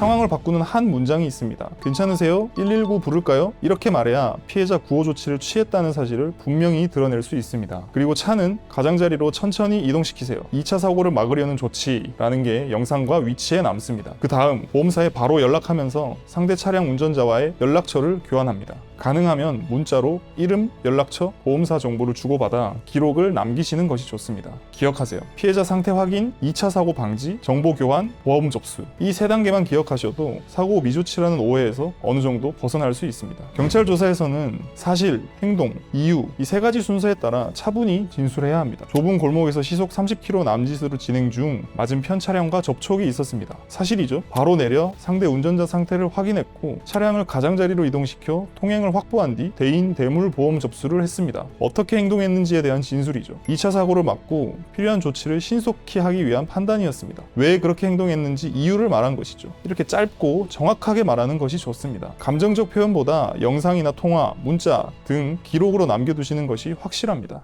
상황을 바꾸는 한 문장이 있습니다. 괜찮으세요? 119 부를까요? 이렇게 말해야 피해자 구호 조치를 취했다는 사실을 분명히 드러낼 수 있습니다. 그리고 차는 가장자리로 천천히 이동시키세요. 2차 사고를 막으려는 조치라는 게 영상과 위치에 남습니다. 그 다음 보험사에 바로 연락하면서 상대 차량 운전자와의 연락처를 교환합니다. 가능하면 문자로 이름, 연락처, 보험사 정보를 주고받아 기록을 남기시는 것이 좋습니다. 기억하세요. 피해자 상태 확인, 2차 사고 방지, 정보 교환, 보험 접수. 이 세 단계만 기억 하셔도 사고 미조치라는 오해에서 어느 정도 벗어날 수 있습니다. 경찰 조사에서는 사실, 행동, 이유 이 세 가지 순서에 따라 차분히 진술해야 합니다. 좁은 골목에서 시속 30km 남짓으로 진행 중 맞은편 차량과 접촉이 있었습니다. 사실이죠. 바로 내려 상대 운전자 상태를 확인했고 차량을 가장자리로 이동시켜 통행을 확보한 뒤 대인 대물 보험 접수를 했습니다. 어떻게 행동했는지에 대한 진술이죠. 2차 사고를 막고 필요한 조치를 신속히 하기 위한 판단이었습니다. 왜 그렇게 행동했는지 이유를 말한 것이죠. 이렇게 짧고 정확하게 말하는 것이 좋습니다. 감정적 표현보다 영상이나 통화, 문자 등 기록으로 남겨두시는 것이 확실합니다.